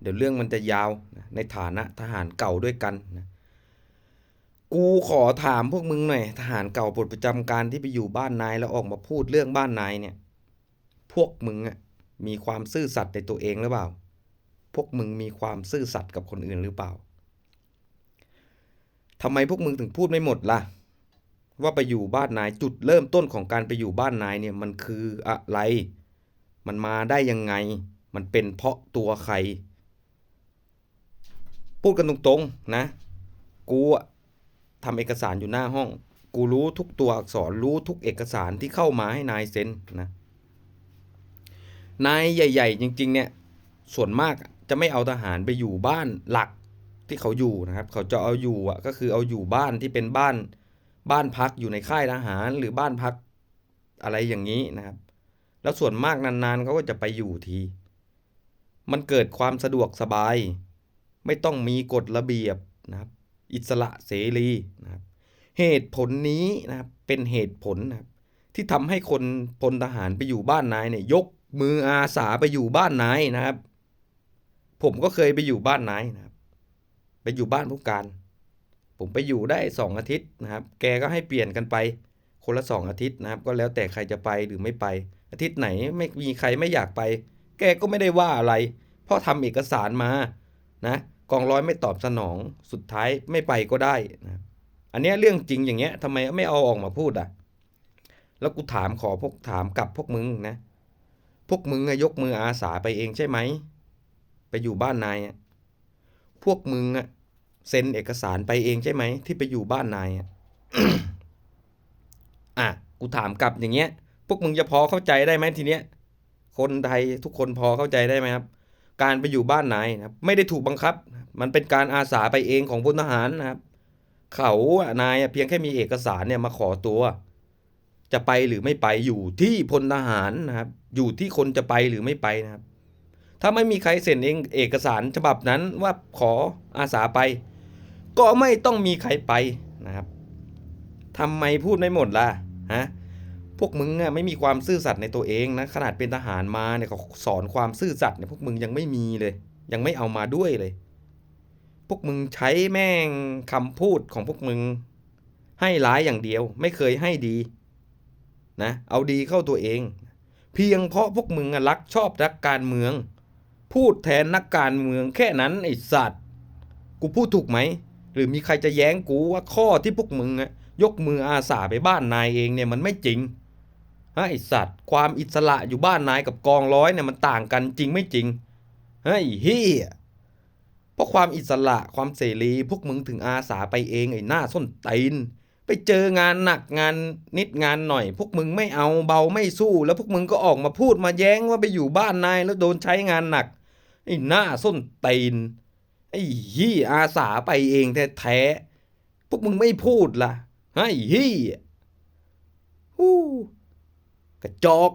เดี๋ยวเรื่องมันจะยาวนะในฐานะทหารเก่าด้วยกันนะกูขอถามพวกมึงหน่อยทหารเก่าปลดประจำการที่ไปอยู่บ้านนายแล้วออกมาพูดเรื่องบ้านนายเนี่ย พวกมึงอะมีความซื่อสัตย์ในตัวเองหรือเปล่า พวกมึงมีความซื่อสัตย์กับคนอื่นหรือเปล่าทำไมพวกมึงถึงพูดไม่หมดล่ะ ว่าไปอยู่บ้านนายจุดเริ่มต้นของการไปอยู่บ้านนายเนี่ยมันคืออะไร มันมาได้ยังไง มันเป็นเพราะตัวใคร พูดกันตรงๆนะ กูอะทำเอกสารอยู่หน้าห้อง กูรู้ทุกตัวอักษรรู้ทุกเอกสารที่เข้ามาให้นายเซ็นนะ นายใหญ่ ๆ จริง ๆ เนี่ย ส่วนมากจะไม่เอาทหารไปอยู่บ้านหลักที่เขาอยู่นะครับ เขาจะเอาอยู่อะก็คือเอาอยู่บ้านที่เป็นบ้านบ้านพักอยู่ในค่ายทหารหรือบ้านพักอะไรอย่างนี้นะครับ แล้วส่วนมากนานๆเขาก็จะไปอยู่ที มันเกิดความสะดวกสบาย ไม่ต้องมีกฎระเบียบนะครับอิสระเสรีนะครับเหตุผลนี้นะครับเป็นเหตุผลนะครับที่ทำให้คนพลทหารไปอยู่บ้านนายเนี่ยยกมืออาสาไปอยู่บ้านนายนะครับ ผมก็เคยไปอยู่บ้านนายนะครับ ไปอยู่บ้านผู้การ ผมไปอยู่ได้สองอาทิตย์นะครับ แกก็ให้เปลี่ยนกันไป คนละสองอาทิตย์นะครับ ก็แล้วแต่ใครจะไปหรือไม่ไป อาทิตย์ไหนไม่มีใครไม่อยากไป แกก็ไม่ได้ว่าอะไร เพราะทำเอกสารมา นะกองร้อยไม่ตอบสนองสุดท้ายไม่ไปก็ได้นะอันเนี้ยเรื่องจริงอย่างเงี้ยทำไมไม่เอาออกมาพูดอะ แล้วกูถามขอพวกถามกลับพวกมึงนะ พวกมึงยกมืออาสาไปเองใช่ไหม ไปอยู่บ้านนายพวกมึงอะเซ็นเอกสารไปเองใช่ไหม ที่ไปอยู่บ้านนายอะอะกูถามกลับอย่างเงี้ย พวกมึงจะพอเข้าใจได้ไหมทีเนี้ย คนไทยทุกคนพอเข้าใจได้ไหมครับ การไปอยู่บ้านนายนะครับไม่ได้ถูกบังคับ มันเป็นการอาสาไปเองของพลทหารนะครับ เขานายเพียงแค่มีเอกสารเนี่ยมาขอตัว จะไปหรือไม่ไปอยู่ที่พลทหารนะครับ อยู่ที่คนจะไปหรือไม่ไปนะครับ ถ้าไม่มีใครเซ็นเองเอกสารฉบับนั้นว่าขออาสาไป ก็ไม่ต้องมีใครไปนะครับทำไมพูดไม่หมดล่ะฮะ พวกมึงอะไม่มีความซื่อสัตย์ในตัวเองนะขนาดเป็นทหารมาเนี่ยเขาสอนความซื่อสัตย์เนี่ยพวกมึงยังไม่มีเลย ยังไม่เอามาด้วยเลย พวกมึงใช้แม่งคำพูดของพวกมึง ให้ร้ายอย่างเดียว ไม่เคยให้ดี นะ เอาดีเข้าตัวเอง เพียงเพราะพวกมึงรักชอบรักการเมือง พูดแทนนักการเมืองแค่นั้นไอ้สัตว์กูพูดถูกไหมหรือมีใครจะแย้งกูว่าข้อที่พวกมึงอะยกมืออาสาไปบ้านนายเองเนี่ยมันไม่จริง ฮะไอ้สัตว์ ความอิสระอยู่บ้านนายกับกองร้อยเนี่ยมันต่างกันจริงไม่จริงเฮ้ยเฮียเพราะความอิสระความเสรีพวกมึงถึงอาสาไปเองไอ้หน้าส้นตีนไปเจองานหนักงานนิดงานหน่อย พวกมึงไม่เอาเบาไม่สู้ แล้วพวกมึงก็ออกมาพูดมาแย้งว่าไปอยู่บ้านนายแล้วโดนใช้งานหนักไอ้หน้าส้นตีนไอ้ยี่อาสาไปเองแท้ๆพวกมึงไม่พูดล่ะไอ้ยี่ฮู้ กระจอก